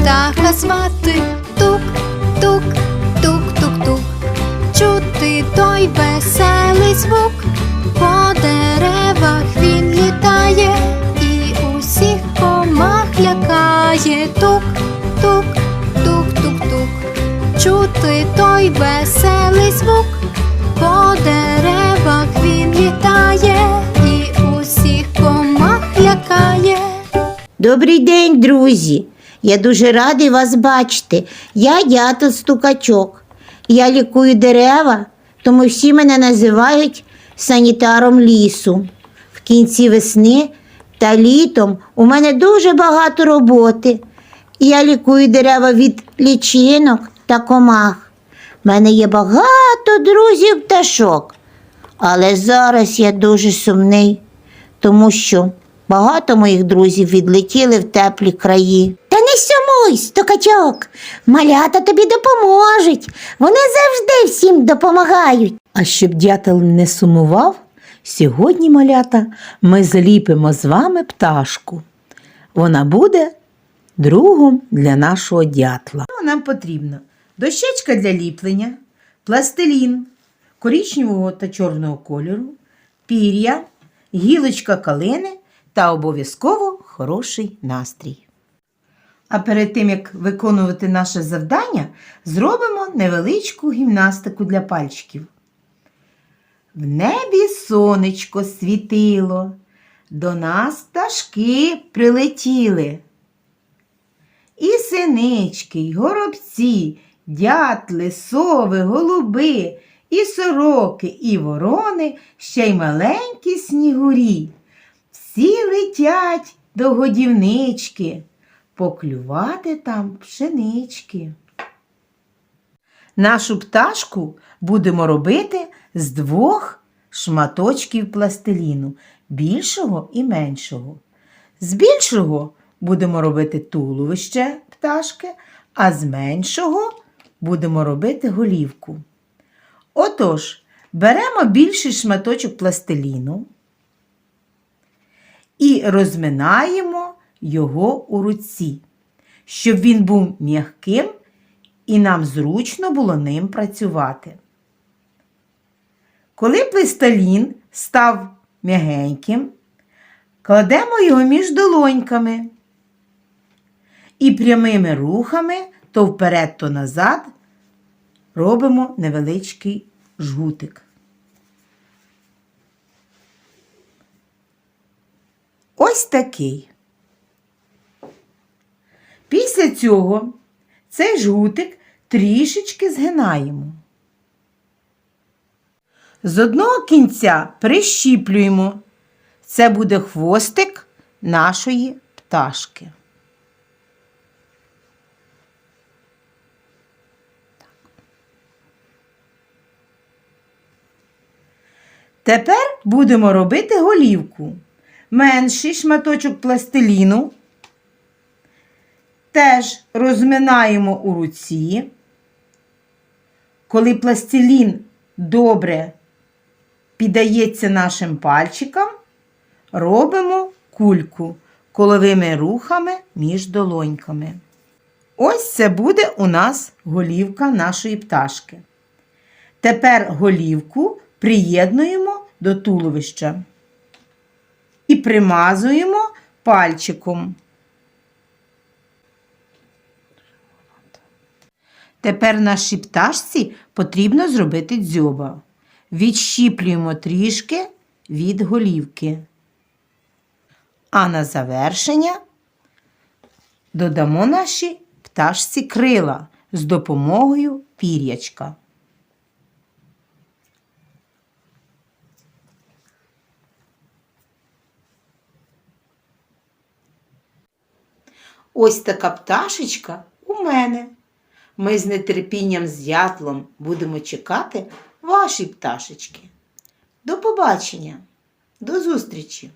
птаха звати тук-тук, тук-тук-тук. Чути той веселий звук, по деревах він літає і усіх комах лякає тук-тук, тук-тук-тук. Чути той веселий звук, по деревах він літає і усіх комах лякає. Добрий день, друзі! Я дуже радий вас бачити. Я дятел стукачок. Я лікую дерева, тому всі мене називають санітаром лісу. В кінці весни та літом у мене дуже багато роботи. Я лікую дерева від лічинок та комах. У мене є багато друзів пташок. Але зараз я дуже сумний, тому що багато моїх друзів відлетіли в теплі краї. Сумуй, стукачок, малята тобі допоможуть. Вони завжди всім допомагають. А щоб дятел не сумував, сьогодні, малята, ми зліпимо з вами пташку. Вона буде другом для нашого дятла. Що Нам потрібно дощечка для ліплення, пластилін коричневого та чорного кольору, пір'я, гілочка калини та обов'язково хороший настрій. А перед тим, як виконувати наше завдання, зробимо невеличку гімнастику для пальчиків. В небі сонечко світило, до нас пташки прилетіли. І синички, й горобці, дятли, сови, голуби, і сороки, і ворони, ще й маленькі снігурі. Всі летять до годівнички, поклювати там пшенички. Нашу пташку будемо робити з двох шматочків пластиліну, більшого і меншого. З більшого будемо робити туловище пташки, а з меншого будемо робити голівку. Отож, беремо більший шматочок пластиліну і розминаємо його у руці, щоб він був м'яким і нам зручно було ним працювати. Коли пластилін став м'ягеньким, кладемо його між долоньками і прямими рухами то вперед, то назад робимо невеличкий жгутик. Ось такий. Після цього цей жгутик трішечки згинаємо. З одного кінця прищіплюємо. Це буде хвостик нашої пташки. Тепер будемо робити голівку. Менший шматочок пластиліну теж розминаємо у руці. Коли пластилін добре піддається нашим пальчикам, робимо кульку коловими рухами між долоньками. Ось це буде у нас голівка нашої пташки. Тепер голівку приєднуємо до туловища і примазуємо пальчиком. Тепер нашій пташці потрібно зробити дзьоба. Відщіплюємо трішки від голівки. А на завершення додамо нашій пташці крила з допомогою пір'ячка. Ось така пташечка. Ми з нетерпінням з ятлом будемо чекати ваші пташечки. До побачення, до зустрічі!